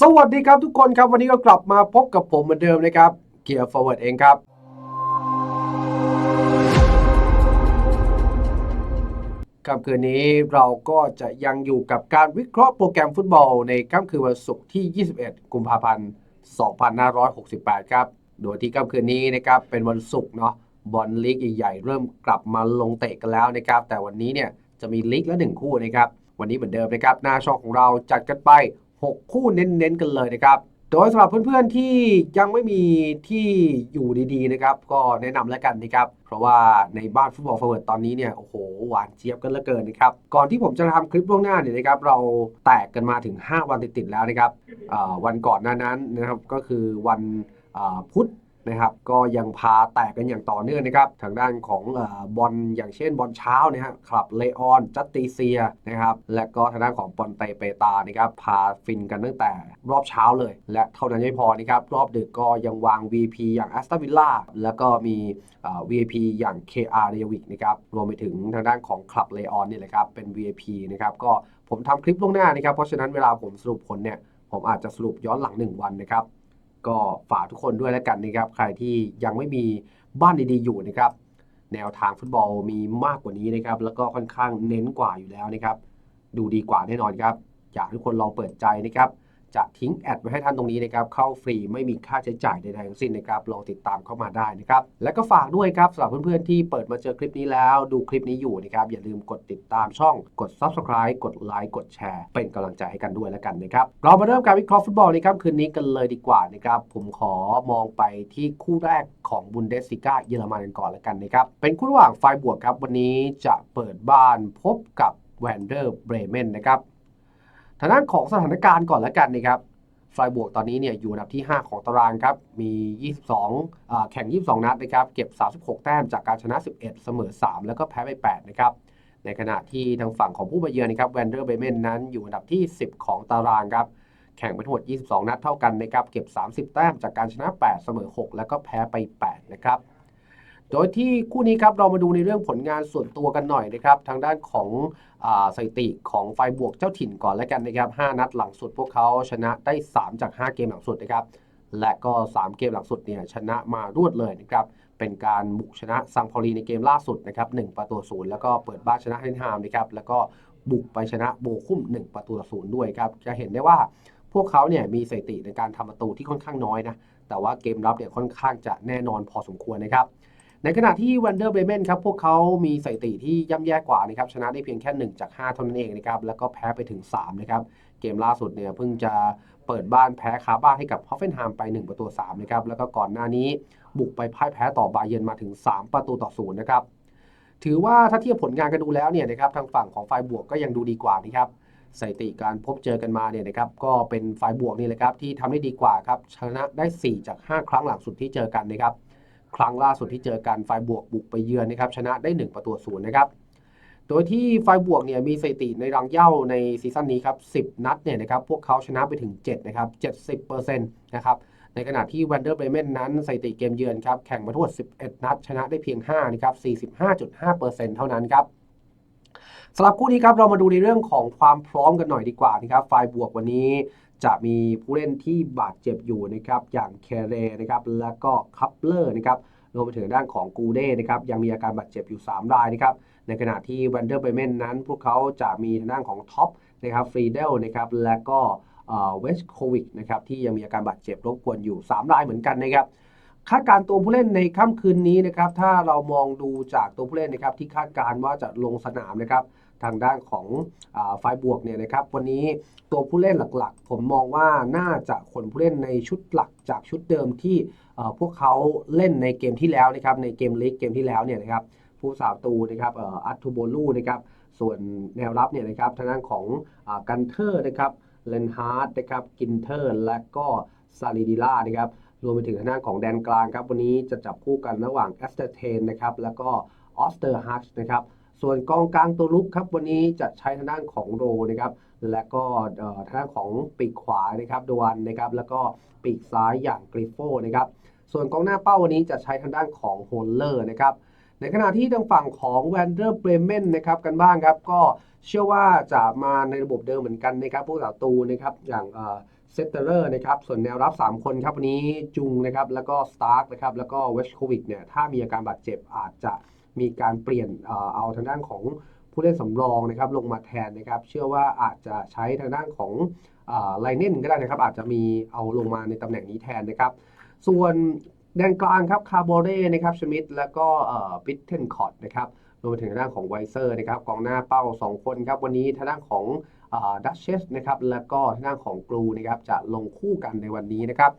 สวัสดีครับทุกคนครับวันนี้ก็กลับมาพบกับผมเหมือนเดิมนะครับเกียร์ forward เองครับค่ำคืนนี้เราก็จะยังอยู่กับการวิเคราะห์โปรแกรมฟุตบอล ในค่ำคืนวันศุกร์ที่ 21 กุมภาพันธ์ 2568 ครับ โดยที่ค่ำคืนนี้นะครับเป็นวันศุกร์เนาะบอลลีกใหญ่ๆเริ่มกลับมาลงเตะกันแล้วนะครับ แต่วันนี้เนี่ยจะมีลีกละหนึ่งคู่นะครับ วันนี้เหมือนเดิมนะครับ หน้าช่องของเราจัดกันไป 6 คู่เน้นๆกันเลยนะครับโดยสำหรับเพื่อนๆที่ยังไม่มีที่อยู่ดีๆนะครับ ก็แนะนำแล้วกันนะครับ เพราะว่าในบ้านฟุตบอลฟอร์เวิร์ดตอนนี้เนี่ยโอ้โหหวานเจี๊ยบกันเหลือเกินนะครับ ก่อนที่ผมจะทำคลิปล่วงหน้าเนี่ยนะครับ เราแตกกันมาถึง 5 วันติดๆแล้วนะครับวันก่อนหน้านั้นนะครับก็คือวันพุธ นะครับก็ยังพาแตกกันอย่างต่อเนื่องนะครับทางด้านของอบอลอย่างเช่นบอลเช้านะฮะคลับเลออนจัตติเซียนะครับและก็ทางด้านของบอลเตเปตานะครับพาฟินกันตั้งแต่รอบเช้าเลย และเท่านั้นไม่พอนะครับรอบดึกก็ยังวาง VP อย่าง a s t o n Villa แล้วก็มีอ่า VIP อย่าง KR r e y a v i k นะครับรวมไปถึงทางด้านของคลับเลออนนี่แหละครับเป็น VIP นะครับก็ผมทำคลิปล่วงหน้านะครับเพราะฉะนั้นเวลาผมสรุปผลเนี่ยผมอาจจะสรุปย้อนหลัง 1 วันนะครับ ก็ฝากทุกคนด้วยแล้วกันนะครับ ใครที่ยังไม่มีบ้านดีๆอยู่นะครับ แนวทางฟุตบอลมีมากกว่านี้นะครับ แล้วก็ค่อนข้างเน้นกว่าอยู่แล้วนะครับ ดูดีกว่าแน่นอนครับ อยากให้ทุกคนลองเปิดใจนะครับ จะทิ้งแอดไว้ให้ท่านตรงนี้นะครับเข้าฟรีไม่มีค่าใช้จ่ายใดๆทั้งสิ้นนะครับลองติดตามเข้ามาได้นะครับและก็ฝากด้วยครับสำหรับเพื่อนๆที่เปิดมาเจอคลิปนี้แล้วดูคลิปนี้อยู่นะครับอย่าลืมกดติดตามช่องกด subscribe กดไลค์กดแชร์ เป็นกำลังใจให้กันด้วยแล้วกันนะครับเรามาเริ่มการวิเคราะห์ฟุตบอลในค่ำคืนนี้กันเลยดีกว่านะครับผมขอมองไปที่คู่แรกของบุนเดส l ิก้าเยอรมันกันก่อนแล้วกันนะครับเป็นคู่ระหว่างไฟบวกครับวันนี้จะเปิดบ้านพบกับแวนเดอร์เบรเมนนะครับ ทางด้านของสถานการณ์ก่อนแล้วกันนะครับไฟบวกตอนนี้เนี่ยอยู่อันดับที่ 5 ของตารางครับ มี 22อ่าแข่ง 22 นัดนะครับ เก็บ 36 แต้มจากการชนะ 11 เสมอ 3 แล้วก็แพ้ไป 8 นะครับ ในขณะที่ทางฝั่งของผู้มาเยือนนะครับแวนเดอร์เบเมนนั้นอยู่อันดับที่ 10 ของตารางครับ แข่งไปทั้งหมด 22 นัดเท่ากันนะครับ เก็บ 30 แต้มจากการชนะ 8 เสมอ 6 แล้วก็แพ้ไป 8 นะครับ โดยที่คู่นี้ครับเรามาดูในเรื่องผลงานส่วนตัวกันหน่อยนะครับทางด้านของอสถิติของไฟบวกเจ้าถิ่นก่อนแล้วกันนะครับ5นัดหลังสุดพวกเขาชนะได้ 3 จาก 5 เกมหลังสุดนะครับและก็ 3 เกมหลังสุดเนี่ยชนะมารวดเลยนะครับเป็นการบุกชนะซังพอลีในเกมล่าสุดนะครับ1ประตูศูนย์แล้วก็เปิดบ้านชนะเฮนฮามนะครับแล้วก็บุกไปชนะโบคุ้ม 1 ประตูศูนย์ด้วยครับจะเห็นได้ว่าพวกเขาเนี่ยมีสถิติในการทำประตูที่ค่อนข้างน้อยนะแต่ว่าเกมรับเนี่ยค่อนข้างจะแน่นอนพอสมควรนะครับ ในขณะที่วันเดอร์เบรเมนครับพวกเขามีสถิติที่ย่ำแย่กว่านะครับชนะได้เพียงแค่ 1 จาก 5 เท่านั้นเองนะครับแล้วก็แพ้ไปถึง 3 นะครับ เกมล่าสุดเนี่ยเพิ่งจะเปิดบ้านแพ้คาบ้านให้กับฮอฟเฟนไฮม์ไป 1 ประตู3นะครับแล้วก็ก่อนหน้านี้บุกไปพ่ายแพ้ต่อบาเยนมาถึง 3 ประตูต่อศูนย์นะครับถือว่าถ้าเทียบผลงานกันดูแล้วเนี่ยนะครับทางฝั่งของฝ่ายบวกก็ยังดูดีกว่านะครับสถิติการพบเจอกันมาเนี่ยนะครับก็เป็นฝ่ายบวกนี่แหละครับที่ทำได้ดีกว่าครับชนะได้ 4 จาก 5 ครั้งหลังสุดที่เจอกันนะครับ ครั้งล่าสุดที่เจอกันฝ่ายบวกบุกไปเยือนนะครับชนะได้ 1 ประตูศูนย์นะครับโดยที่ฝ่ายบวกเนี่ยมีสถิติในรังเย้าในซีซั่นนี้ครับ10 นัดเนี่ยนะครับพวกเขาชนะไปถึง7นะครับ70%นะครับในขณะที่วันเดอร์เบรเมนนั้นสถิติเกมเยือนครับแข่งมาทั้งหมด 11 นัด ชนะได้เพียง5นะครับ45.5%เท่านั้นครับสำหรับคู่นี้ครับเรามาดูในเรื่องของความพร้อมกันหน่อยดีกว่านะครับฝ่ายบวกวันนี้ จะมีผู้เล่นที่บาดเจ็บอยู่นะครับอย่างเคเรนะครับแล้วก็คัพเลอร์นะครับรวมไปถึงด้านของกูเด้นะครับยังมีอาการบาดเจ็บอยู่ 3 รายนะครับในขณะที่วันเดอร์เบรเมนนั้น พวกเขาจะมีทางด้านของท็อปนะครับฟรีเดลนะครับและก็เวสโควิกนะครับที่ยังมีอาการบาดเจ็บรบกวนอยู่ 3 รายเหมือนกันนะครับคาดการณ์ตัวผู้เล่นในค่ำคืนนี้นะครับถ้าเรามองดูจากตัวผู้เล่นนะครับที่คาดการณ์ว่าจะลงสนามนะครับ ทางด้านของฝ่ายบวกเนี่ยนะครับวันนี้ตัวผู้เล่นหลักๆ ผมมองว่าน่าจะขนผู้เล่นในชุดหลักจากชุดเดิมที่พวกเขาเล่นในเกมที่แล้วนะครับในเกมลีกเกมที่แล้วเนี่ยนะครับผู้สาประตูนะครับอัตทูโบลูนะครับส่วนแนวรับเนี่ยนะครับทางด้านของกันเทอร์นะครับเลนฮาร์ดนะครับกินเทอร์และก็ซาลิดิล่านะครับรวมไปถึงทางด้านของแดนกลางครับวันนี้จะจับคู่กันระหว่างแอสเตอร์เทนนะครับแล้วก็ออสเตอร์ฮัชนะครับ ส่วนกองกลางตัวลุกครับวันนี้จะใช้ทางด้านของโรนะครับและก็เอ่อทางด้านของปีกขวานะครับดวนนะครับแล้วก็ปีกซ้ายอย่างกริฟโฟนะครับส่วนกองหน้าเป้าวันนี้จะใช้ทางด้านของโฮลเลอร์นะครับในขณะที่ทางฝั่งของแวนเดอร์เบรเมนนะครับกันบ้างครับก็เชื่อว่าจะมาในระบบเดิมเหมือนกันนะครับพวกสาตูนะครับอย่างเซตเตอร์นะครับส่วนแนวรับ 3 คนครับวันนี้จุงนะครับแล้วก็สตาร์กนะครับแล้วก็เวชโควิกเนี่ยถ้ามีอาการบาดเจ็บอาจจะ มีการเปลี่ยนเอาทางด้านของผู้เล่นสำรองนะครับลงมาแทนนะครับ เชื่อว่าอาจจะใช้ทางด้านของไลเน่นก็ได้นะครับ อาจจะมีเอาลงมาในตำแหน่งนี้แทนนะครับ ส่วนแดนกลางครับคาร์โบเร่นะครับชมิดแล้วก็ปิทเทนคอร์ดนะครับรวมไปถึงทางด้านของไวเซอร์นะครับกองหน้าเป้า 2 คนครับ วันนี้ทางด้านของดัชเชสนะครับแล้วก็ทางด้านของกรูนะครับจะลงคู่กันในวันนี้นะครับ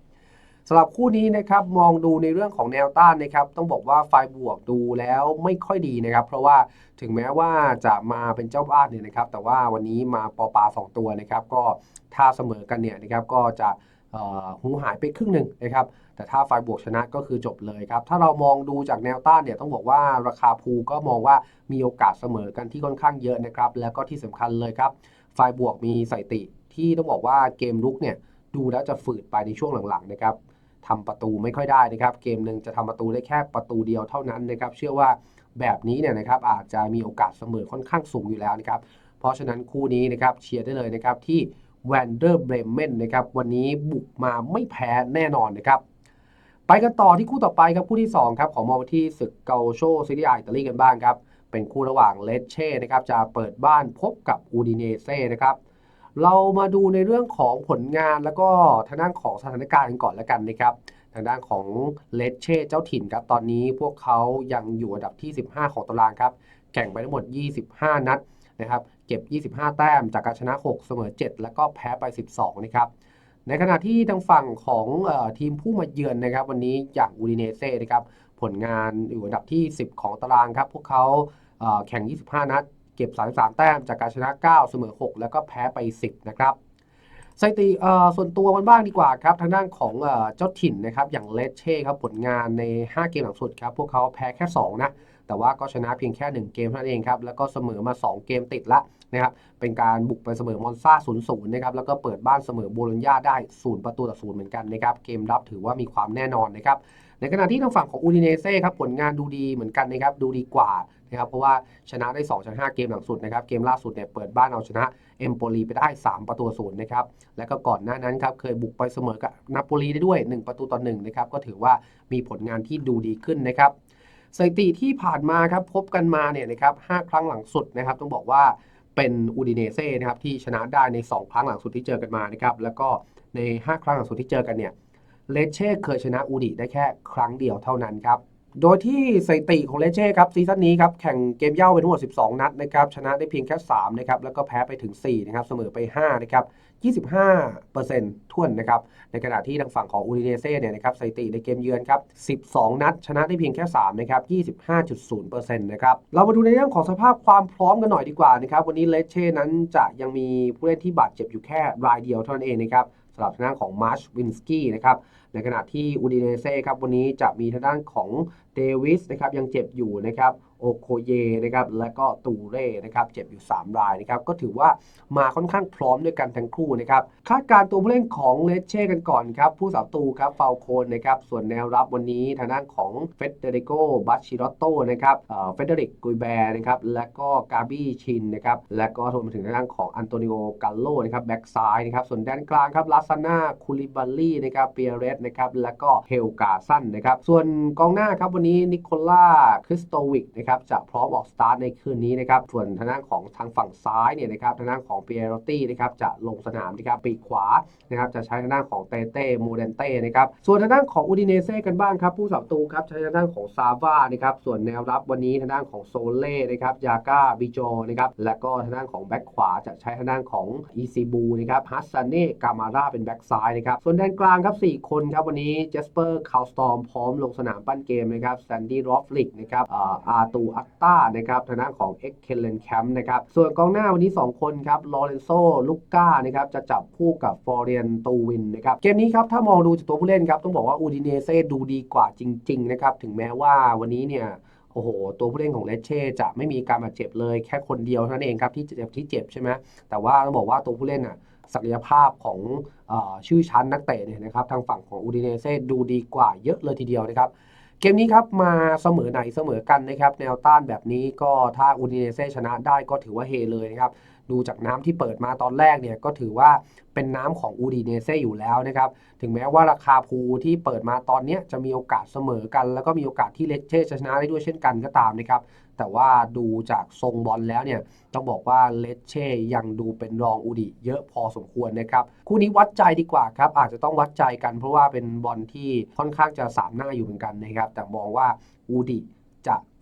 สำหรับคู่นี้นะครับมองดูในเรื่องของแนวต้านนะครับต้องบอกว่าไฟบวกดูแล้วไม่ค่อยดีนะครับ เพราะว่าถึงแม้ว่าจะมาเป็นเจ้าบ้านเนี่ยนะครับ แต่ว่าวันนี้มาปอปลาสองตัวนะครับ ก็ถ้าเสมอกันเนี่ยนะครับก็จะหูหายไปครึ่งหนึ่งนะครับ แต่ถ้าไฟบวกชนะก็คือจบเลยครับ ถ้าเรามองดูจากแนวต้านเนี่ยต้องบอกว่าราคาภูก็มองว่ามีโอกาสเสมอกันที่ค่อนข้างเยอะนะครับ แล้วก็ที่สำคัญเลยครับไฟบวกมีสถิติที่ต้องบอกว่าเกมลุกเนี่ยดูแล้วจะฝืดไปในช่วงหลังๆนะครับ ทำประตูไม่ค่อยได้นะครับ เกมหนึ่งจะทำประตูได้แค่ประตูเดียวเท่านั้นนะครับ เชื่อว่าแบบนี้เนี่ยนะครับอาจจะมีโอกาสเสมอค่อนข้างสูงอยู่แล้วนะครับ เพราะฉะนั้นคู่นี้นะครับเชียร์ได้เลยนะครับที่แวนเดอร์เบรเมนนะครับวันนี้บุกมาไม่แพ้แน่นอนนะครับ ไปกันต่อที่คู่ต่อไปครับคู่ที่2ครับของมองที่ศึกเกาโชซีรีอาอิตาลีกันบ้างครับเป็นคู่ระหว่างเลเช่นะครับจะเปิดบ้านพบกับอูดิเนเซ่นะครับ เรามาดูในเรื่องของผลงานแล้วก็ทางด้านของสถานการณ์กันก่อนแล้วกันนะครับ ทางด้านของเลเช่เจ้าถิ่นครับ ตอนนี้พวกเขายังอยู่อันดับที่ 15 ของตารางครับ แข่งไปทั้งหมด 25 นัดนะครับ เก็บ 25 แต้มจากการชนะ 6 เสมอ 7 แล้วก็แพ้ไป 12 นะครับ ในขณะที่ทางฝั่งของอทีมผู้มาเยือนนะครับ วันนี้อย่างอูดิเนเซ่นะครับ ผลงานอยู่อันดับที่ 10 ของตารางครับ พวกเขาแข่ง 25 นัด เก็บ 33 แต้มจากการชนะ 9 เสมอ 6 แล้วก็แพ้ไป 10 นะครับสถิติส่วนตัวกันบ้างดีกว่าครับ ทางด้านของเจ้าถิ่นนะครับ อย่างเลเช่ครับผลงานใน 5 เกมหลังสุดครับ พวกเขาแพ้แค่ 2 นะ แต่ว่าก็ชนะเพียงแค่ 1 เกมเท่านั้นเองครับ แล้วก็เสมอมา 2 เกมติดละนะครับ เป็นการบุกไปเสมอมอนซา0-0นย์นะครับ แล้วก็เปิดบ้านเสมอโบโลญญาได้ 0 ประตูต่อ0เหมือนกันนะครับ เกมรับถือว่ามีความแน่นอนนะครับ ในขณะที่ทางฝั่งของอูดิเนเซ่ครับผลงานดูดีเหมือนกันนะครับ ดูดีกว่า นะครับเพราะว่าชนะได้2จาก5เกมหลังสุดนะครับเกมล่าสุดเนี่ยเปิดบ้านเอาชนะเอมโปลีไปได้ 3 ประตูศูนย์นะครับแล้วก็ก่อนหน้านั้นครับเคยบุกไปเสมอกับนาโปลีได้ด้วย 1 ประตูต่อ1นะครับก็ถือว่ามีผลงานที่ดูดีขึ้นนะครับสถิติที่ผ่านมาครับพบกันมาเนี่ยนะครับ5ครั้งหลังสุดนะครับต้องบอกว่าเป็นอูดิเนเซ่นะครับที่ชนะได้ใน 2 ครั้งหลังสุดที่เจอกันมานะครับแล้วก็ใน 5 ครั้งหลังสุดที่เจอกันเนี่ยเลเช่เคยชนะอูดิได้แค่ครั้งเดียวเท่านั้นครับ โดยที่สถิติของเลเช่ครับซีซั่นนี้ครับแข่งเกมเย่าไปทั้งหมด 12 นัดนะครับชนะได้เพียงแค่3นะครับแล้วก็แพ้ไปถึง4นะครับเสมอไป5นะครับ25%ท่วนนะครับ ในขณะที่ทางฝั่งของอูดิเนเซ่เนี่ยนะครับสถิติในเกมเยือนครับ 12 นัด ชนะได้เพียงแค่ 3 นะครับ 25.0%นะครับ เรามาดูในเรื่องของสภาพความพร้อมกันหน่อยดีกว่านะครับ วันนี้เลเช่นั้นจะยังมีผู้เล่นที่บาดเจ็บอยู่แค่รายเดียวเท่านั้นเองนะครับสำหรับทางด้านของมาร์ชวินสกี้นะครับในขณะที่อูดิเนเซ่ครับวันนี้จะมีทางด้านของเดวิสนะครับยังเจ็บอยู่นะครับโอโคเยนะครับและก็ตูเร่นะครับเจ็บอยู่ 3 รายนะครับก็ถือว่ามาค่อนข้างพร้อมด้วยกันทั้งคู่นะครับคาดการตัวผู้เล่นของเลเช่กันก่อนครับผู้สาตูครับฟาลโคนนะครับส่วนแนวรับวันนี้ทางด้านของเฟเดริโกบัชชิรอตโตนะครับเฟเดริกกุยแบร์นะครับและก็กาบี้ชินนะครับและก็รวมไปถึงทางด้านของอันโตนิโอกัลโลนะครับแบ็กซ้ายนะครับส่วนด้านกลางครับลาซาน่าคูลิบาลี่นะครับเปียเรสนะครับและก็เฮลกาซันนะครับส่วนกองหน้าครับวันนี้นิโคล่าคริสโตวิกนะครับจะพร้อมออกสตาร์ทในคืนนี้นะครับส่วนทางด้านของทางฝั่งซ้ายเนี่ยนะครับทางด้านของเปียโรตี้นะครับจะลงสนามนะครับปีกขวานะครับจะใช้ทางด้านของเตเต้โมเดนเต้นะครับส่วนทางด้านของอูดิเนเซ่กันบ้างครับผู้สับตูครับใช้ทางด้านของซาว่านะครับส่วนแนวรับวันนี้ทางด้านของโซเล่นะครับยาก้าบิโจนะครับและก็ทางด้านของแบ็คขวาจะใช้ทางด้านของอีซีบูนะครับฮัสซานเน่กามาร่าเป็นแบ็คซ้ายนะครับส่วนแดนกลางครับ4คนครับ วันนี้เจสเปอร์คาวสตอมพร้อมลงสนามปั้นเกมนะครับแซนดี้รอฟลิกนะครับอาร์ตูอัตตานะครับทางด้านของเอ็กเคเลนแคมป์นะครับ ส่วนกองหน้าวันนี้ 2 คนครับลอเรนโซลูก้านะครับจะจับคู่กับฟอร์เรียนตูวินนะครับ เกมนี้ครับ ถ้ามองดูจากตัวผู้เล่นครับ ต้องบอกว่าอูดิเนเซ่ดูดีกว่าจริง ๆ นะครับ ถึงแม้ว่าวันนี้เนี่ยโอ้โห ตัวผู้เล่นของเลเช่จะไม่มีการบาดเจ็บเลยแค่คนเดียวเท่านั้นเองครับที่เจ็บที่เจ็บใช่ไหมแต่ว่าต้องบอกว่าตัวผู้เล่นอะ ศักยภาพของอชื่อชั้นนักเตะเนี่ยนะครับทางฝั่งของอูดิเนเซ่ดูดีกว่าเยอะเลยทีเดียวนะครับเกมนี้ครับมาเสมอไหนเสมอกันนะครับแนวต้านแบบนี้ก็ถ้าอูดิเนเซ่ชนะได้ก็ถือว่าเฮเลยนะครับดูจากน้ำที่เปิดมาตอนแรกเนี่ยก็ถือว่าเป็นน้ำของอูดิเนเซ่อยู่แล้วนะครับถึงแม้ว่าราคาภูที่เปิดมาตอนนี้จะมีโอกาสเสมอกัน แล้วก็มีโอกาสที่เลสเช่ชนะได้ด้วยเช่นกันก็ตามนะครับ แต่ว่าดูจากทรงบอลแล้วเนี่ยต้องบอกว่าเลเช่ยังดูเป็นรองอูดิเยอะพอสมควรนะครับ คู่นี้วัดใจดีกว่าครับ อาจจะต้องวัดใจกันเพราะว่าเป็นบอลที่ค่อนข้างจะสามหน้าอยู่เหมือนกันนะครับ แต่มองว่าอูดิ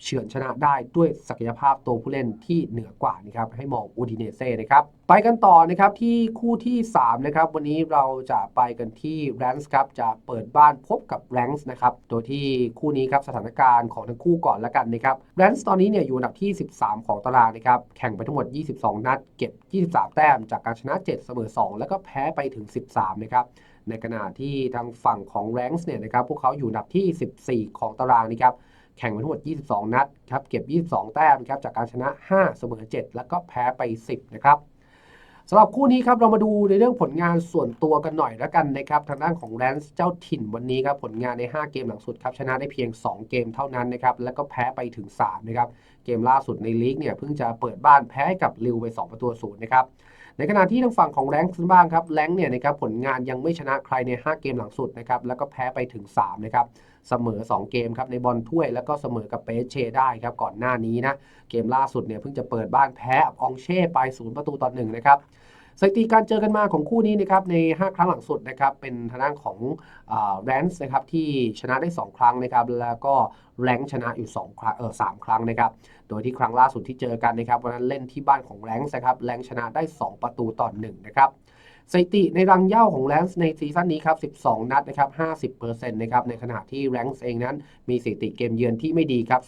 เฉือนชนะได้ด้วยศักยภาพตัวผู้เล่นที่เหนือกว่านะครับให้มองอูดิเนเซ่นะครับไปกันต่อนะครับที่คู่ที่3นะครับวันนี้เราจะไปกันที่แรนส์ครับจะเปิดบ้านพบกับแรนส์นะครับโดยที่คู่นี้ครับสถานการณ์ของทั้งคู่ก่อนละกันนะครับแรนส์ตอนนี้เนี่ยอยู่อันดับที่ 13 ของตารางนะครับแข่งไปทั้งหมด 22 นัด เก็บ 23 แต้ม จากการชนะ 7 เสมอ 2 แล้วก็แพ้ไปถึง 13 นะครับในขณะที่ทางฝั่งของแรงส์เนี่ยนะครับพวกเขาอยู่อันดับที่ 14 ของตารางนะครับ แข่งมาทั้งหมด 22 นัดครับเก็บ 22 แต้มครับจากการชนะ 5 เสมอ 7 แล้วก็แพ้ไป 10 นะครับสำหรับคู่นี้ครับเรามาดูในเรื่องผลงานส่วนตัวกันหน่อยแล้วกันนะครับทางด้านของแรนส์เจ้าถิ่นวันนี้ครับผลงานใน 5 เกมหลังสุดครับชนะได้เพียง 2 เกมเท่านั้นนะครับแล้วก็แพ้ไปถึง 3 นะครับ เกมล่าสุดในลีกเนี่ยเพิ่งจะเปิดบ้านแพ้กับลิวไป 2 ประตูศูนย์นะครับ ในขณะที่ทางฝั่งของแรงค์บ้างครับแรงค์เนี่ยนะครับผลงานยังไม่ชนะใครใน 5 เกมหลังสุดนะครับแล้วก็แพ้ไปถึง 3 นะครับเสมอ 2 เกมครับในบอลถ้วยแล้วก็เสมอกับเปเชได้ครับก่อนหน้านี้นะเกมล่าสุดเนี่ยเพิ่งจะเปิดบ้านแพ้อองเช่ไปศูนย์ประตูต่อหนึ่งนะครับ สถิติการเจอกันมาของคู่นี้นะครับใน 5 ครั้งหลังสุดนะครับเป็นทางด้านของแรนส์นะครับที่ชนะได้ 2 ครั้งนะครับแล้วก็แรงชนะอยู่2ครั้งเออสครั้งนะครับโดยที่ครั้งล่าสุดที่เจอกันนะครับวันนั้นเล่นที่บ้านของแรงส์นะครับแรงชนะได้ 2 ประตูต่อ1นะครับ สถิติในรังเย่าของแรงส์ในซีซั่นนี้ครับ 12 นัดนะครับ 50%นะครับ ในขณะที่แรงส์เองนั้น มีสถิติเกมเยือนที่ไม่ดีครับ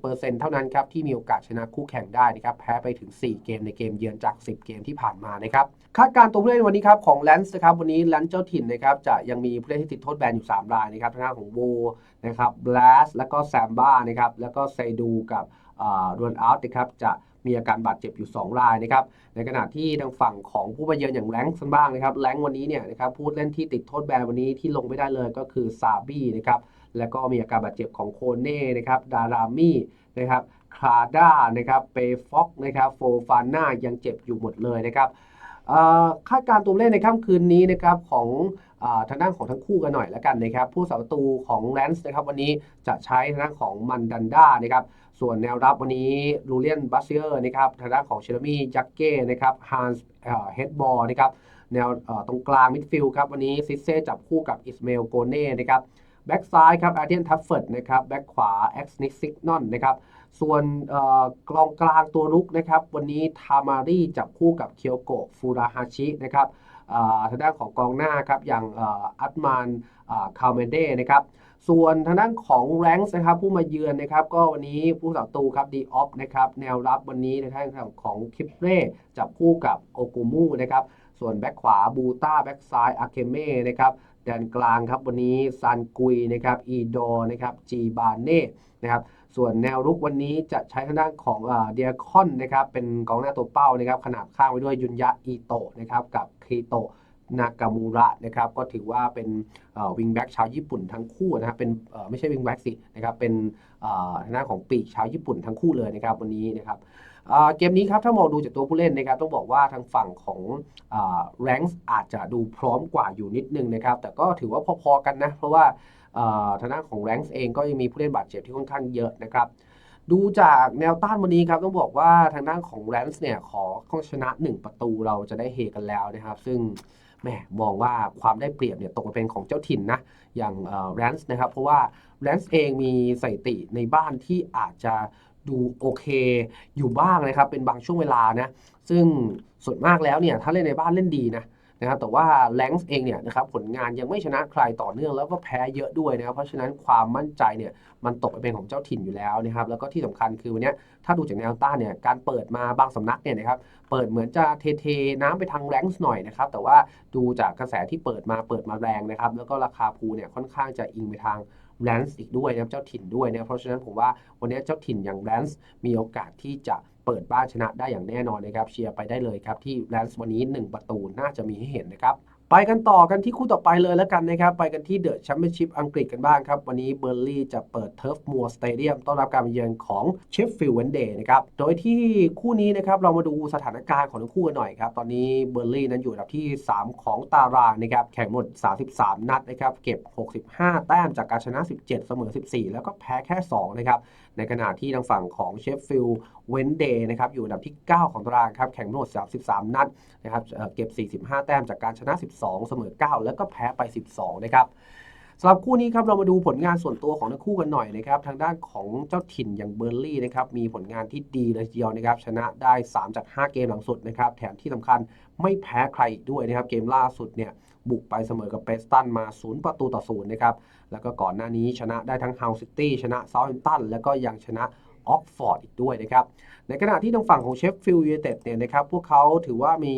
30%เท่านั้นครับ ที่มีโอกาสชนะคู่แข่งได้นะครับ แพ้ไปถึง 4 เกมในเกมเยือนจาก 10 เกมที่ผ่านมานะครับ คาดการตัวผู้เล่นวันนี้ครับของแลนส์นะครับ วันนี้แลนส์เจ้าถิ่นนะครับ จะยังมีผู้เล่นที่ติดโทษแบนอยู่ 3 รายนะครับทางด้านของโวนะครับ บลัส แล้วก็แซมบ้านะครับ แล้วก็ไซดูกับรวนอาร์ตนะครับ จะ มีอาการบาดเจ็บอยู่ 2 รายนะครับในขณะที่ทางฝั่งของผู้มาเยือนอย่างแรงซ์บ้างนะครับแรงวันนี้เนี่ยนะครับผู้เล่นที่ติดโทษแบนวันนี้ที่ลงไม่ได้เลยก็คือซาบี้นะครับแล้วก็มีอาการบาดเจ็บของโคเน่นะครับดารามี่นะครับคาด้านะครับเปฟ็อกนะครับโฟฟาน่ายังเจ็บอยู่หมดเลยนะครับคาดการตัวเล่นในค่ำคืนนี้นะครับของทางด้านของทั้งคู่กันหน่อยแล้วกันนะครับ ผู้สาประตูของแลนส์นะครับวันนี้จะใช้ทางด้านของมันดันด้านะครับ ส่วนแนวรับวันนี้ลูเลียนบัสเซียร์นะครับทางด้านของเชลมี่จักเก้นะครับฮันส์เฮดบอลนะครับแนวตรงกลางมิดฟิลด์ครับวันนี้ซิเซ่จับคู่กับอิสเมลโกเน่นะครับแบ็กซ้ายครับอาร์เดียนทัฟเฟิร์ดนะครับแบ็กขวาเอ็กซ์นิกซิกนอนนะครับส่วนกลองกลางตัวลุกนะครับวันนี้ทามารีจับคู่กับเคียวโกะฟูราฮาชินะครับทางด้านของกองหน้าครับอย่างอัตมานคาเมเดนะครับ ส่วนทางด้านของแรงส์นะครับผู้มาเยือนนะครับ ก็วันนี้ผู้สัตูครับดีออฟนะครับแนวรับวันนี้ในทางของคิปเร่จับคู่กับโอกุมูนะครับส่วนแบ็คขวาบูต้าแบ็คซ้ายอาเคเม่นะครับแดนกลางครับวันนี้ซานกุยนะครับอีโดนะครับจีบาเน่นะครับส่วนแนวรุกวันนี้จะใช้ทางด้านของเดียคอนนะครับเป็นกองหน้าตัวเป้านะครับขนาบข้างไว้ด้วยยุนยะอีโตะนะครับกับคีโตะ นากามูระนะครับก็ถือว่าเป็นวิงแบ็กชาวญี่ปุ่นทั้งคู่นะครับเป็นไม่ใช่วิงแบ็กสินะครับเป็นทางด้านของปีกชาวญี่ปุ่นทั้งคู่เลยนะครับวันนี้นะครับเกมนี้ครับถ้ามองดูจากตัวผู้เล่นนะครับต้องบอกว่าทางฝั่งของแรงส์อาจจะดูพร้อมกว่าอยู่นิดนึงนะครับแต่ก็ถือว่าพอๆกันนะเพราะว่าทางด้านของแรงส์เองก็ยังมีผู้เล่นบาดเจ็บที่ค่อนข้างเยอะนะครับดูจากแนวต้านวันนี้ครับต้องบอกว่าทางด้านของแรนส์เนี่ยขอข้องชนะ 1 ประตูเราจะได้เฮกันแล้วนะครับ ซึ่ง แม่มองว่าความได้เปรียบเนี่ยตกเป็นของเจ้าถิ่นนะ อย่างแรนส์นะครับ เพราะว่าแรนส์เองมีสถิติในบ้านที่อาจจะดูโอเคอยู่บ้างนะครับ เป็นบางช่วงเวลานะ ซึ่งส่วนมากแล้วเนี่ยถ้าเล่นในบ้านเล่นดีนะ นะครับแต่ว่าแลงส์เองเนี่ยนะครับผลงานยังไม่ชนะใครต่อเนื่องแล้วก็แพ้เยอะด้วยนะครับเพราะฉะนั้นความมั่นใจเนี่ยมันตกไปเป็นของเจ้าถิ่นอยู่แล้วนะครับแล้วก็ที่สำคัญคือวันนี้ถ้าดูจากแนวต้านเนี่ยการเปิดมาบางสำนักเนี่ยนะครับเปิดเหมือนจะเทเทน้ำไปทางแลงส์หน่อยนะครับแต่ว่าดูจากกระแสที่เปิดมาเปิดมาแรงนะครับแล้วก็ราคาภูเนี่ยค่อนข้างจะอิงไปทางแลนส์อีกด้วยนะครับเจ้าถิ่นด้วยนะเพราะฉะนั้นผมว่าวันนี้เจ้าถิ่นอย่างแลนส์มีโอกาสที่จะ เปิดบ้านชนะได้อย่างแน่นอนนะครับเชียร์ไปได้เลยครับที่แลนส์วันนี้ 1 ประตูน่าจะมีให้เห็นนะครับไปกันต่อกันที่คู่ต่อไปเลยแล้วกันนะครับ ไปกันที่เดอะแชมเปี้ยนชิพอังกฤษกันบ้างครับ วันนี้เบอร์ลี่จะเปิดเทิร์ฟมัวสเตเดียมต้อนรับการมาเยือนของเชฟฟิลด์เวนเดย์นะครับ โดยที่คู่นี้นะครับ เรามาดูสถานการณ์ของทั้งคู่กันหน่อยครับ ตอนนี้เบอร์ลี่นั้นอยู่อันดับที่ 3 ของตารางนะครับ แข่งหมด 33 นัดนะครับ เก็บ 65 แต้มจากการชนะ 17 เสมอ 14 แล้วก็แพ้แค่ 2 นะครับ ในขณะที่ทางฝั่งของเชฟฟิลด์เวนเดย์นะครับอยู่อันดับที่ 9 ของตารางครับแข่งทั้งหมด33 นัดนะครับเเก็บ 45 แต้มจากการชนะ 12 เสมอ 9 แล้วก็แพ้ไป 12 นะครับสำหรับคู่นี้ครับเรามาดูผลงานส่วนตัวของทั้งคู่กันหน่อยนะครับทางด้านของเจ้าถิ่นอย่างเบอร์ลี่นะครับมีผลงานที่ดีเลยทีเดียวนะครับชนะได้ 3 จาก 5 เกมหลังสุดนะครับแถมที่สำคัญไม่แพ้ใครอีกด้วยนะครับเกมล่าสุดเนี่ยบุกไปเสมอกับเปสตันมา 0 ประตูต่อ 0 นะครับ แล้วก็ก่อนหน้านี้ชนะได้ทั้งเฮาซิตี้ชนะเซาท์แฮมป์ตันแล้วก็ยังชนะออกฟอร์ดอีกด้วยนะครับ ในขณะที่ทางฝั่งของเชฟฟิลด์ยูไนเต็ดเนี่ยนะครับ พวกเขาถือว่ามี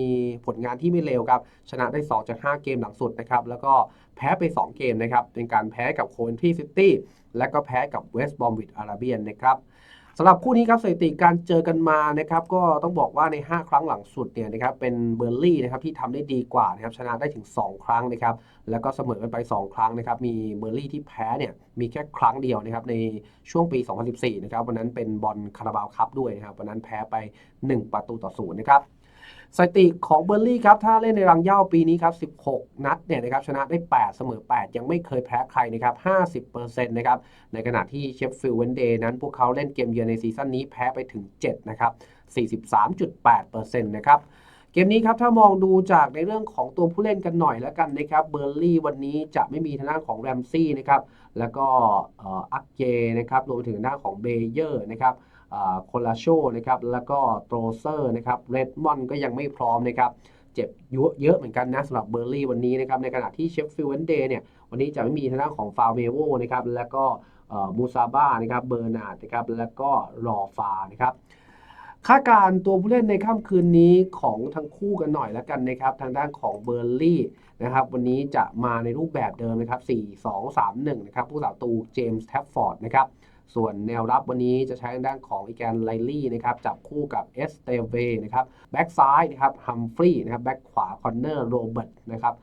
ผลงานที่ไม่เลวครับ ชนะได้ 2 จาก 5 เกมหลังสุดนะครับ แล้วก็แพ้ไป 2 เกมนะครับ เป็นการแพ้กับโคเวนที่ซิตี้ และก็แพ้กับเวสต์บอมวิดอาราเบียนนะครับ สำหรับคู่นี้ครับสถิติการเจอกันมานะครับก็ต้องบอกว่าใน 5 ครั้งหลังสุดเนี่ยนะครับเป็นเบอร์ลี่นะครับที่ทำได้ดีกว่านะครับชนะได้ถึง 2 ครั้งนะครับแล้วก็เสมอกันไป 2 ครั้งนะครับมีเบอร์ลี่ที่แพ้เนี่ยมีแค่ครั้งเดียวนะครับในช่วงปี 2014 นะครับวันนั้นเป็นบอลคาราบาวคัพด้วยนะครับวันนั้นแพ้ไป 1 ประตูต่อศูนย์นะครับ สถิติของเบอร์ลี่ครับถ้าเล่นในรังเย้าปีนี้ครับ 16 นัดเนี่ยนะครับชนะได้ 8 เสมอ 8 ยังไม่เคยแพ้ใครนะครับ 50%นะครับในขณะที่เชฟฟิลด์เวนเดย์นั้นพวกเขาเล่นเกมเยือนในซีซั่นนี้แพ้ไปถึง 7 นะครับ 43.8%นะครับเกมนี้ครับถ้ามองดูจากในเรื่องของตัวผู้เล่นกันหน่อยแล้วกันนะครับเบอร์ลี่วันนี้จะไม่มีทางด้านของแรมซี่นะครับแล้วก็อักเจนะครับรวมถึงทางด้าของเบเยอร์นะครับ โคลาโชนะครับแล้วก็โตรเซอร์นะครับเรดมอนก็ยังไม่พร้อมนะครับเจ็บเยอะเยอะเหมือนกันนะสำหรับเบอร์ลี่วันนี้นะครับในขณะที่เชฟฟิลด์เวนเดย์เนี่ยวันนี้จะไม่มีทางด้านของฟาวเมโวนะครับแล้วก็มูซาบ้านะครับเบอร์นาร์ดนะครับแล้วก็รอฟานะครับคาดการ์ตัวผู้เล่นในค่ำคืนนี้ของทั้งคู่กันหน่อยแล้วกันนะครับ ทางด้านของเบอร์ลี่นะครับ วันนี้จะมาในรูปแบบเดิมนะครับ 4 2 3 1 นะครับ ผู้สาตูเจมส์แท็บฟอร์ดนะครับ ส่วนแนวรับวันนี้จะใช้ทางด้านของอีแกนไลลี่นะครับจับคู่กับเอสเตเวนะครับแบ็กซ้ายนะครับฮัมฟรีย์นะครับแบ็กขวาคอนเนอร์โรเบิร์ตนะครับ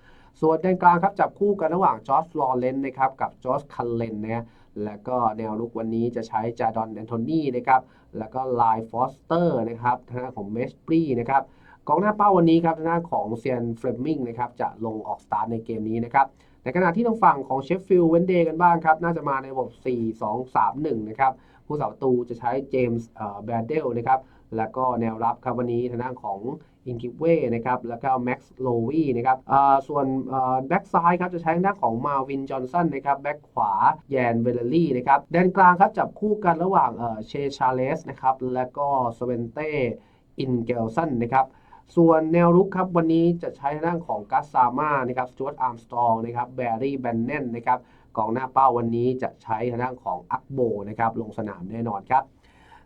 ส่วนแดนกลางครับจับคู่กันระหว่างจอร์จลอเรนนะครับกับจอร์จคันเลนนะแล้วก็แนวลุกวันนี้จะใช้จาดอนแอนโทนีนะครับแล้วก็ไลน์ฟอสเตอร์นะครับทางด้านของเมสปรีนะครับกองหน้าเป้าวันนี้ครับทางด้านของเซียนเฟรมมิงนะครับจะลงออกสตาร์ทในเกมนี้นะครับ ในขณะที่ทางฝั่งของเชฟฟิลด์เวนเดย์กันบ้างครับ น่าจะมาในระบบ 4 2 3 1 นะครับ ผู้สาประตูจะใช้เจมส์แบรเดลนะครับ แล้วก็แนวรับครับวันนี้ทางด้านของอินกิเว่นะครับ แล้วก็แม็กซ์โลวีนะครับอ่าส่วนแบ็กซ้ายครับ จะใช้ทางด้านของมาวินจอห์นสันนะครับ แบ็กขวาแยนเวลลี่นะครับ แดนกลางครับ จับคู่กันระหว่างเชชาเลสนะครับ แล้วก็สเวนเต้อินเกลสันนะครับ ส่วนแนวรุกครับวันนี้จะใช้ทางของกัสซาม่านะครับสจวตอาร์มสตรองนะครับแบร์รี่แบนเนนนะครับกองหน้าเป้าวันนี้จะใช้ทางของอักโบนะครับลงสนามแน่นอนครับ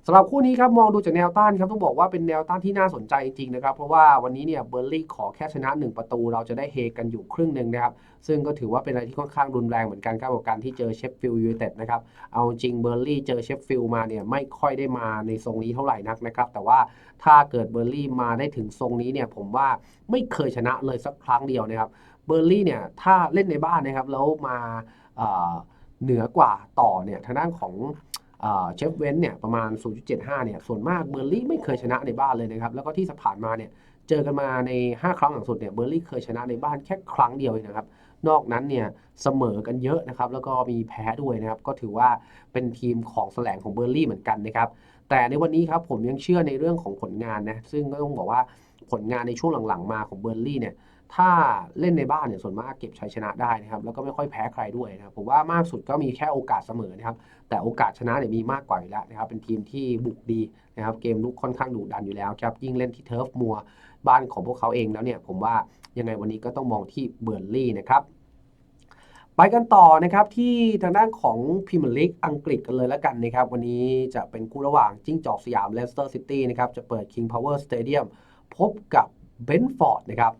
สำหรับคู่นี้ครับมองดูจากแนวต้านครับต้องบอกว่าเป็นแนวต้านที่น่าสนใจจริงๆนะครับเพราะว่าวันนี้เนี่ยเบอร์ลี่ขอแค่ชนะ 1 ประตู เราจะได้เฮกันอยู่ครึ่งหนึ่งนะครับซึ่งก็ถือว่าเป็นอะไรที่ค่อนข้างรุนแรงเหมือนกันครับกับการที่เจอเชฟฟิลด์ยูไนเต็ดนะครับเอาจริงเบอร์ลี่เจอเชฟฟิลด์มาเนี่ยไม่ค่อยได้มาในทรงนี้เท่าไหร่นักนะครับแต่ว่าถ้าเกิดเบอร์ลี่มาได้ถึงทรงนี้เนี่ยผมว่าไม่เคยชนะเลยสักครั้งเดียวนะครับเบอร์ลี่เนี่ยถ้าเล่นในบ้านนะครับแล้วมาเอ่อเหนือกว่าต่อเนี่ยทางด้านของ เชฟเวนเนี่ยประมาณ 0.75 เนี่ยส่วนมากเบอร์ลี่ไม่เคยชนะในบ้านเลยนะครับ แล้วก็ที่สผ่านมาเนี่ยเจอกันมาใน 5 ครั้งหลังสุดเนี่ยเบอร์ลี่เคยชนะในบ้านแค่ครั้งเดียวเองนะครับ นอกนั้นเนี่ยเสมอกันเยอะนะครับ แล้วก็มีแพ้ด้วยนะครับ ก็ถือว่าเป็นทีมของแสลงของเบอร์ลี่เหมือนกันนะครับ แต่ในวันนี้ครับผมยังเชื่อในเรื่องของผลงานนะซึ่งก็ต้องบอกว่าผลงานในช่วงหลังๆมาของเบอร์ลี่เนี่ย ถ้าเล่นในบ้านเนี่ยส่วนมากเก็บชัยชนะได้นะครับแล้วก็ไม่ค่อยแพ้ใครด้วยนะครับผมว่ามากสุดก็มีแค่โอกาสเสมอนะครับแต่โอกาสชนะเนี่ยมีมากกว่าอยู่แล้วนะครับเป็นทีมที่บุกดีนะครับเกมลุกค่อนข้างดุดันอยู่แล้วครับยิ่งเล่นที่เทิร์ฟมัวบ้านของพวกเขาเองแล้วเนี่ยผมว่ายังไงวันนี้ก็ต้องมองที่เบอร์ลี่นะครับไปกันต่อนะครับที่ทางด้านของพรีเมียร์ลีกอังกฤษกันเลยแล้วกันนะครับวันนี้จะเป็นคู่ระหว่างจิ้งจอกสยามเลสเตอร์ซิตี้นะครับจะเปิด King Power Stadium พบกับเบนฟอร์ดนะครับ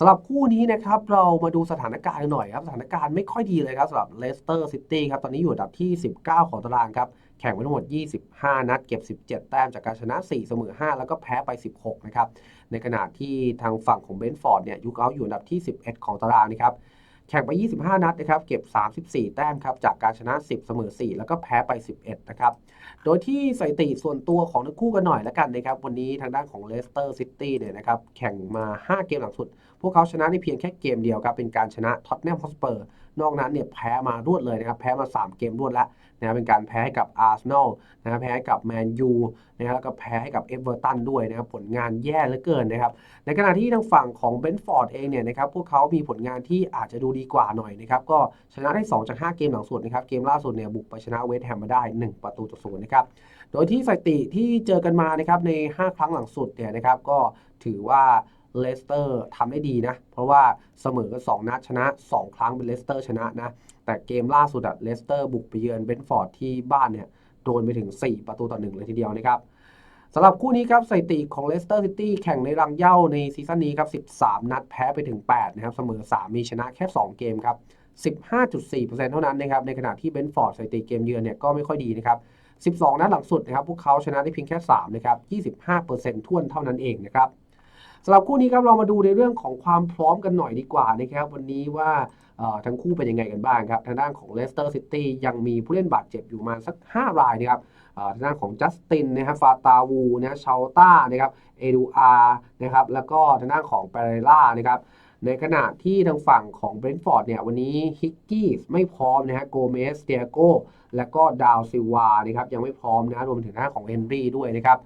สำหรับคู่นี้นะครับเรามาดูสถานการณ์หน่อยครับ สถานการณ์ไม่ค่อยดีเลยครับสำหรับเลสเตอร์ซิตี้ครับตอนนี้อยู่อันดับที่ 19 ของตารางครับ แข่งไปทั้งหมด 25 นัด เก็บ 17 แต้มจากการชนะ 4 เสมอ 5 แล้วก็แพ้ไป 16 นะครับ ในขณะที่ทางฝั่งของเบนฟอร์ดเนี่ยยุคเอาอยู่อันดับที่ 11 ของตารางนะครับแข่งไป 25 นัดนะครับ เก็บ 34 แต้มครับ จากการชนะ 10 เสมอ 4 แล้วก็แพ้ไป 11 นะครับ โดยที่สถิติส่วนตัวของทั้งคู่กันหน่อยแล้วกันนะครับ วันนี้ทางด้านของเลสเตอร์ซิตี้เนี่ยนะครับ แข่งมา 5 เกมหลังสุด พวกเขาชนะได้เพียงแค่เกมเดียวครับเป็นการชนะท็อตแนมฮอสเปอร์นอกนั้นเนี่ยแพ้มารวดเลยนะครับแพ้มา 3 เกมรวดแล้วนะครับเป็นการแพ้ให้กับอาร์เซนอลนะครับแพ้ให้กับแมนยูนะครับแล้วก็แพ้ให้กับเอเวอร์ตันด้วยนะครับผลงานแย่เหลือเกินนะครับในขณะที่ทางฝั่งของเบนฟอร์ดเองเนี่ยนะครับพวกเขามีผลงานที่อาจจะดูดีกว่าหน่อยนะครับก็ชนะได้ 2 จาก 5 เกมหลังสุดนะครับเกมล่าสุดเนี่ยบุกไปชนะเวสต์แฮมมาได้ 1 ประตูต่อศูนย์นะครับโดยที่สถิติที่เจอกันมานะครับใน 5 ครั้งหลังสุดเนี่ยนะครับก็ถือว่า เลสเตอร์ทำได้ดีนะ เพราะว่าเสมอกัน2นัดชนะ 2 ครั้งเป็นเลสเตอร์ชนะนะ แต่เกมล่าสุดอะเลสเตอร์บุกไปเยือนเบนฟอร์ดที่บ้านเนี่ยโดนไปถึง 4 ประตูต่อ1เลยทีเดียวนะครับสำหรับคู่นี้ครับสถิติของเลสเตอร์ซิตี้แข่งในรังเย้าในซีซั่นนี้ครับ13 นัดแพ้ไปถึง 8 นะครับ เสมอ 3 มีชนะแค่ 2 เกมครับ 15.4%เท่านั้นนะครับ ในขณะที่เบนฟอร์ดสถิติเกมเยือนเนี่ยก็ไม่ค่อยดีนะครับ 12 นัดหลังสุดนะครับ พวกเขาชนะได้เพียงแค่ 3 นะครับ 25%ท่วนเท่านั้นเองนะครับำหรับคู่นี้ครับเรามาดูในเรื่องของความพร้อมกันหน่อยดีกว่านะครับวันนี้ว่าทั้งคู่เป็นยังไงกันบ้างครับทางด้านของเลสเตอร์ซิตี้ยังมีผู้เล่นบาดเจ็บอยู่มาสัก 5 รายนะครับเอ่อทางด้านของจัสตินนะครับฟาตาวูนะชาลต้านะครับเอดูอาร์นะครับแล้วก็ทางด้านของเปเรล่านะครับในขณะที่ทางฝั่งของเบรนฟอร์ดเนี่ยวันนี้ฮิกกี้ไม่พร้อมนะฮะโกเมสเตียโกแล้วก็ดาวซิวานะครับยังไม่พร้อมนะรวมถึงทางด้านของเฮนรี่ด้วยนะครับ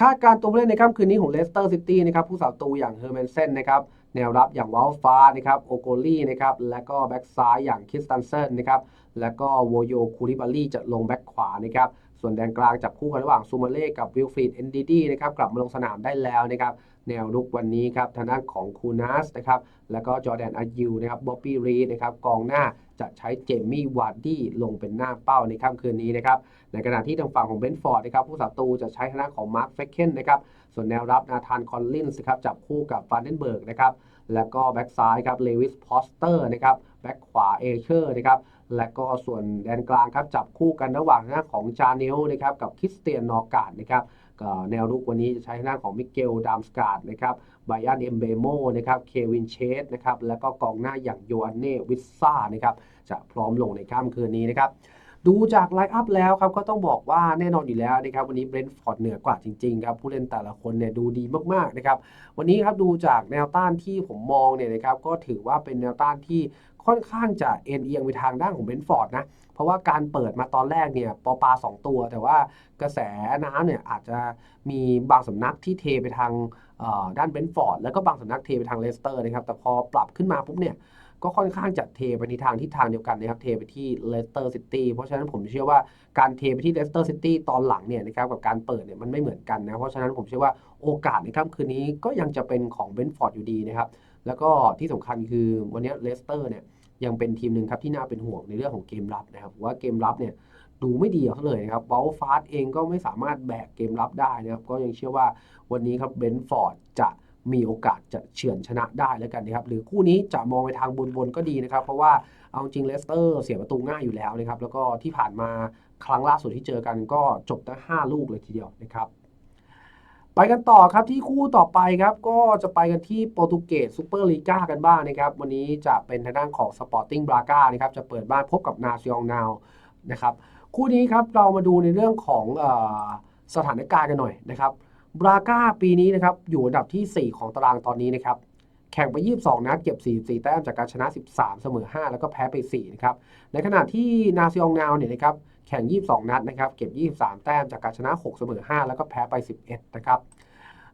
คาดการตัวผู้เล่นในค่ำคืนนี้ของเลสเตอร์ซิตี้นะครับผู้สาวตูอย่างเฮอร์แมนเซนนะครับแนวรับอย่างวอลฟ้านะครับโอโกลี่นะครับและก็แบ็กซ้ายอย่างคิสตันเซนนะครับและก็โวโยคูริบาลีจะลงแบ็กขวานะครับส่วนแดนกลางจับคู่กันระหว่างซูมาเล่กับวิลฟรีดเอนดีดีนะครับกลับมาลงสนามได้แล้วนะครับ แนวรุกวันนี้ครับทางด้านของคูนัสนะครับแล้วก็จอแดนอายิวนะครับบ๊อบบี้รีดนะครับกองหน้าจะใช้เจมี่วาร์ดี้ลงเป็นหน้าเป้าในค่ำคืนนี้นะครับในขณะที่ทางฝั่งของเบนฟอร์ดนะครับผู้สาประตูจะใช้ทางด้านของมาร์คเฟคเคนนะครับส่วนแนวรับนาธานคอลลินส์ครับจับคู่กับฟานเดนเบิร์กนะครับแล้วก็แบ็กซ้ายครับเลวิสพอสเตอร์นะครับแบ็กขวาเอเชอร์นะครับและก็ส่วนแดนกลางครับจับคู่กันระหว่างทางด้าของจาเนลนะครับกับคริสเตียนนอร์การ์ดนะครับ แนวรุกวันนี้จะใช้ทางด้าของมิเกลดามสกาดนะครับไบอันเอมเบโมนะครับเควินเชสนะครับแล้วก็กองหน้าอย่างโยอันเน่วิซ่านะครับจะพร้อมลงในค่ำคืนนี้นะครับดูจากไลฟ์อัพแล้วครับก็ต้องบอกว่าแน่นอนอยู่แล้วนะครับวันนี้เบรนท์ฟอร์ดเหนือกว่าจริงๆครับผู้เล่นแต่ละคนเนี่ยดูดีมากๆนะครับวันนี้ครับดูจากแนวต้านที่ผมมองเนี่ยนะครับก็ถือว่าเป็นแนวต้านที่ ค่อนข้างจะเอ็นเอียงไปทางด้านของเบนท์ฟอร์ดนะ เพราะว่าการเปิดมาตอนแรกเนี่ยปอปลาสองตัว แต่ว่ากระแสน้ำเนี่ยอาจจะมีบางสำนักที่เทไปทางด้านเบนท์ฟอร์ดแล้วก็บางสำนักเทไปทางเลสเตอร์นะครับ แต่พอปรับขึ้นมาปุ๊บเนี่ยก็ค่อนข้างจะเทไปในทางทิศทางเดียวกันนะครับ เทไปที่เลสเตอร์ซิตี้ เพราะฉะนั้นผมเชื่อว่าการเทไปที่เลสเตอร์ซิตี้ตอนหลังเนี่ยนะครับกับการเปิดเนี่ยมันไม่เหมือนกันนะ เพราะฉะนั้นผมเชื่อว่าโอกาสในค่ำคืนนี้ก็ยังจะเป็นของเบนฟอร์ดอยู่ดีนะครับ แล้วก็ที่สำคัญคือวันนี้เลสเตอร์เนี่ยยังเป็นทีมหนึ่งครับที่น่าเป็นห่วงในเรื่องของเกมรับนะครับว่าเกมรับเนี่ยดูไม่ดีเขาเลยนะครับบอลฟาสเองก็ไม่สามารถแบกเกมรับได้นะครับ ก็ยังเชื่อว่าวันนี้ครับเบนฟอร์ดจะมีโอกาสจะเฉือนชนะได้แล้วกันนะครับ หรือคู่นี้จะมองไปทางบนๆก็ดีนะครับ เพราะว่าเอาจริงเลสเตอร์เสียประตูง่ายอยู่แล้วนะครับ แล้วก็ที่ผ่านมาครั้งล่าสุดที่เจอกันก็จบตั้ง5ลูกเลยทีเดียวนะครับ ไปกันต่อครับที่คู่ต่อไปครับก็จะไปกันที่โปรตุเกสซูเปอร์ลีกากันบ้างนะครับวันนี้จะเป็นทางด้านของสปอร์ติ้งบราก้านะครับจะเปิดบ้านพบกับนาซิองนาวนะครับคู่นี้ครับเรามาดูในเรื่องของอสถานการณ์กันหน่อยนะครับบราก้าปีนี้นะครับอยู่อันดับที่ 4 ของตารางตอนนี้นะครับแข่งไป 22 นัดเก็บ 44 แต้มจากการชนะ 13 เสมอ 5 แล้วก็แพ้ไป 4 นะครับ ในขณะที่นาซิองนาวเนี่ยนะครับ แข่ง 22 นัดนะครับ เก็บ 23 แต้มจากการชนะ 6 เสมอ 5 แล้วก็แพ้ไป 11 นะครับ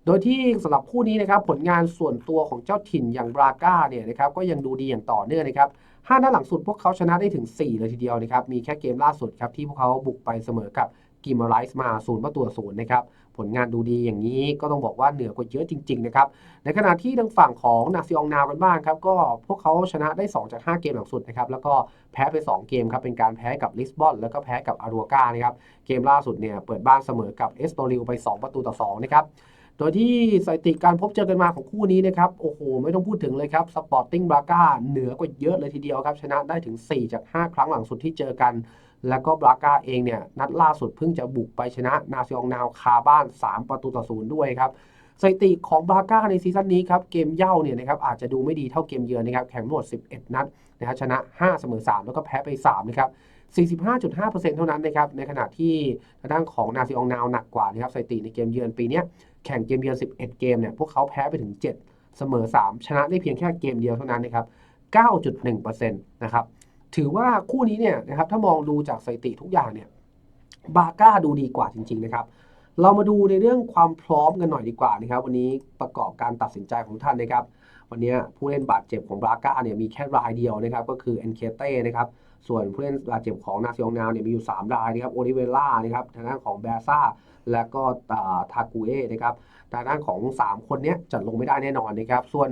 โดยที่สำหรับคู่นี้นะครับ ผลงานส่วนตัวของเจ้าถิ่นอย่างบราก้าเนี่ยนะครับ ก็ยังดูดีอย่างต่อเนื่องนะครับ5นัดหลังสุดพวกเขาชนะได้ถึง 4 เลยทีเดียวนะครับ มีแค่เกมล่าสุดครับที่พวกเขาบุกไปเสมอกับกิมมาไรส์มา0ประตูศูนย์นะครับ ผลงานดูดีอย่างนี้ก็ต้องบอกว่าเหนือกว่าเยอะจริง ๆ นะครับ ในขณะที่ทางฝั่งของนาซิองนาวกันบ้างครับ ก็พวกเขาชนะได้ 2 จาก 5 เกมหลังสุดนะครับ แล้วก็แพ้ไป 2 เกมครับ เป็นการแพ้กับลิสบอนแล้วก็แพ้กับอารัวกานะครับ เกมล่าสุดเนี่ยเปิดบ้านเสมอกับเอสโตริลไป 2 ประตูต่อ 2 นะครับโดยที่สถิติการพบเจอกันมาของคู่นี้นะครับ โอ้โห ไม่ต้องพูดถึงเลยครับ สปอร์ติ้งบราก้าเหนือกว่าเยอะเลยทีเดียวครับ ชนะได้ถึง 4 จาก 5 ครั้งหลังสุดที่เจอกัน แล้วก็บราก้าเองเนี่ยนัดล่าสุดเพิ่งจะบุกไปชนะนาซิองนาวคาบ้าน 3 ประตูต่อศูนย์ด้วยครับสถิติของบราก้าในซีซั่นนี้ครับเกมเย่าเนี่ยนะครับอาจจะดูไม่ดีเท่าเกมเยือนนะครับแข่งหมด 11 นัดนะครับชนะ 5 เสมอ 3 แล้วก็แพ้ไป 3 นะครับ 45.5%เท่านั้นนะครับในขณะที่ทางด้านของนาซิองนาวหนักกว่านะครับสถิติในเกมเยือนปีนี้แข่งเกมเยือน 11 เกมเนี่ยพวกเขาแพ้ไปถึง 7 เสมอ 3 ชนะได้เพียงแค่เกมเดียวเท่านั้นนะครับ 9.1%นะครับ ถือว่าคู่นี้เนี่ยนะครับถ้ามองดูจากสถิติทุกอย่างเนี่ยบาก้าดูดีกว่าจริง ๆ นะครับ เรามาดูในเรื่องความพร้อมกันหน่อยดีกว่านะครับ วันนี้ประกอบการตัดสินใจของท่านนะครับ วันนี้ผู้เล่นบาดเจ็บของบราก้าเนี่ยมีแค่รายเดียวนะครับ ก็คือเอ็นเคเต้นะครับส่วนผู้เล่นบาดเจ็บของนาซิองนาวเนี่ยมีอยู่ 3 รายนะครับโอลิเวล่านะครับทางด้านของแบซ่า และก็ทากูเอนะครับทางด้านของ 3 คนนี้จะลงไม่ได้แน่นอนนะครับ ส่วน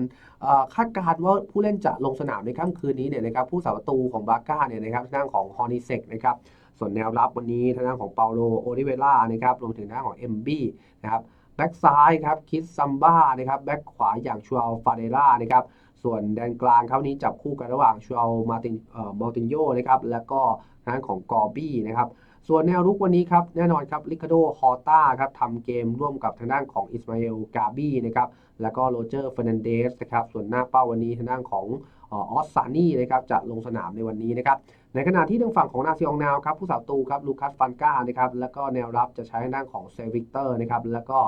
คาดการณ์ว่าผู้เล่นจะลงสนามในค่ำคืนนี้เนี่ยนะครับผู้สาประตูของบราก้าเนี่ยนะครับทางด้านของฮอนิเซกนะครับส่วนแนวรับวันนี้ทางด้านของเปาโลโอลิเวล่านะครับรวมถึงทางด้านของเอ็มบี้นะครับแบ็กซ้ายครับคิดซัมบ้านะครับแบ็กขวาอย่างชัวลฟาเดล่านะครับ ส่วนแดนกลางเขานี้จับคู่กันระหว่างชวลมาตินเอ่อมอตินโยนะครับแล้วก็ทางของกอร์บี้นะครับส่วนแนวรุกวันนี้ครับแน่นอนครับลิคาโดฮอต้าครับทำเกมร่วมกับทางด้านของอิสมาเอลกาบี้นะครับแล้วก็โรเจอร์เฟรนันเดสนะครับส่วนหน้าเป้าวันนี้ทางด้านของออสซานี่นะครับจะลงสนามในวันนี้นะครับในขณะที่ทางฝั่งของนาซิองนาวครับผู้สาประตูครับลูคัสฟันกานะครับแล้วก็แนวรับจะใช้ทางด้านของเซวิกเตอร์นะครับแล้วก็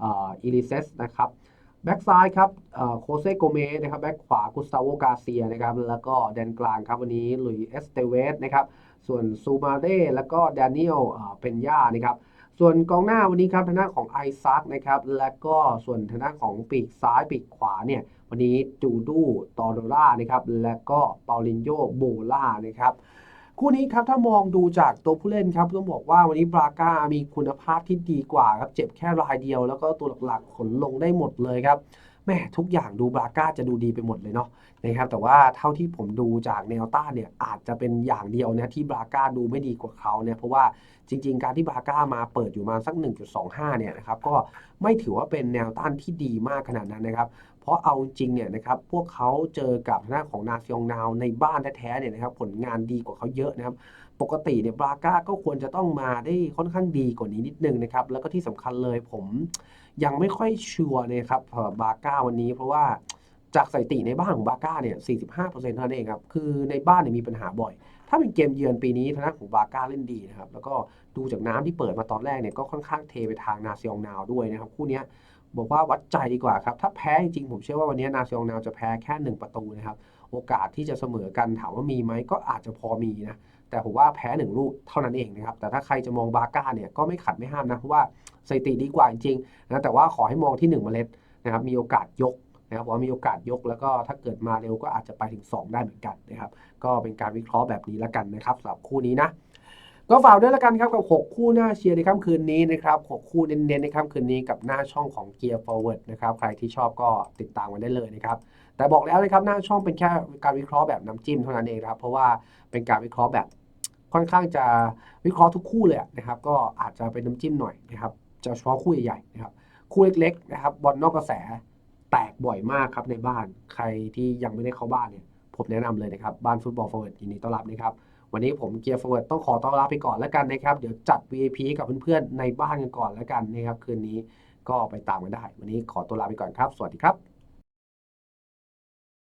อิลิเซสนะครับ แบ็กซ้ายครับโคเซโกเมสนะครับ แบ็กขวากุสตาโวกาเซียนะครับ แล้วก็แดนกลางครับวันนี้ลุยเอสเตเวสนะครับ ส่วนซูมาเร่แล้วก็แดเนียลเปนย่านะครับ ส่วนกองหน้าวันนี้ครับทางด้านของไอซักนะครับ และก็ส่วนทางด้านของปีกซ้ายปีกขวาเนี่ย วันนี้จูดูตอโดล่านะครับ และก็เปาลินโยโบล่านะครับ คู่นี้ครับถ้ามองดูจากตัวผู้เล่นครับต้องบอกว่าวันนี้บราก้ามีคุณภาพที่ดีกว่าครับเจ็บแค่รายเดียว แล้วก็ตัวหลักๆขนลงได้หมดเลยครับแม่ทุกอย่างดูบราก้าจะดูดีไปหมดเลยเนาะนะครับแต่ว่าเท่าที่ผมดูจากแนวต้านเนี่ยอาจจะเป็นอย่างเดียวนะที่บราก้าดูไม่ดีกว่าเขาเนี่ยเพราะว่าจริง ๆ การที่บราก้ามาเปิดอยู่มาสัก 1.25เนี่ยนะครับก็ไม่ถือว่าเป็นแนวต้านที่ดีมากขนาดนั้นนะครับ เพราะเอาจริงเนี่ยนะครับพวกเขาเจอกับหน้าของนาซิองนาวในบ้านแท้ๆเนี่ยนะครับผลงานดีกว่าเขาเยอะนะครับปกติเนี่ยบราก้าก็ควรจะต้องมาได้ค่อนข้างดีกว่านี้นิดนึงนะครับแล้วก็ที่สำคัญเลยผมยังไม่ค่อยชัวร์นะครับบราก้าวันนี้เพราะว่าจากสถิติในบ้านของบราก้าเนี่ย45%เท่านั้นเองครับ คือในบ้านเนี่ยมีปัญหาบ่อย ถ้าเป็นเกมเยือนปีนี้ทางด้านของบราก้าเล่นดีนะครับ แล้วก็ดูจากน้ำที่เปิดมาตอนแรกเนี่ยก็ค่อนข้างเทไปทางนาซิองนาวด้วยนะครับ คู่นี้ บอกว่าวัดใจดีกว่าครับ ถ้าแพ้จริงผมเชื่อว่าวันนี้นาซิองนาวจะแพ้แค่ 1 ประตูนะครับโอกาสที่จะเสมอกันถามว่ามีไหมก็อาจจะพอมีนะแต่ผมว่าแพ้1ลูกเท่านั้นเองนะครับ แต่ถ้าใครจะมองบาก้าเนี่ยก็ไม่ขัดไม่ห้ามนะเพราะว่าสถิติดีกว่าจริงๆนะแต่ว่าขอให้มองที่1เมล็ดนะครับมีโอกาสยกนะครับว่ามีโอกาสยกแล้วก็ถ้าเกิดมาเร็วก็อาจจะไปถึง 2 ได้เหมือนกันนะครับ ก็เป็นการวิเคราะห์แบบนี้ล้วกันนะครับสำหรับคู่นี้นะ ก็ฝากด้วยละกันครับกับ 6 คู่หน้าเชียร์ในค่ำคืนนี้นะครับ6คู่เน้นๆในค่ำคืนนี้กับหน้าช่องของ Gear Forward นะครับใครที่ชอบก็ติดตามกันได้เลยนะครับแต่บอกแล้วนะครับหน้าช่องเป็นแค่การวิเคราะห์แบบน้ำจิ้มเท่านั้นเองครับเพราะว่าเป็นการวิเคราะห์แบบค่อนข้างจะวิเคราะห์ทุกคู่เลยนะครับก็อาจจะเป็นน้ำจิ้มหน่อยนะครับจะเฉพาะคู่ใหญ่ๆนะครับคู่เล็กๆนะครับบอลนอกกระแสแตกบ่อยมากครับในบ้าน ใครที่ยังไม่ได้เข้าบ้านเนี่ยผมแนะนำเลยนะครับบ้านฟุตบอล Forward ยินดีต้อนรับนะครับ วันนี้ผมเกียร์ฟอร์เวิร์ดต้องขอต้อนรับไปก่อนแล้วกันนะครับ เดี๋ยวจัด VIP กับเพื่อนๆในบ้านกันก่อนแล้วกันนะครับคืนนี้ก็ไปตามกันได้ วันนี้ขอตัวลาไปก่อนครับ สวัสดีครับ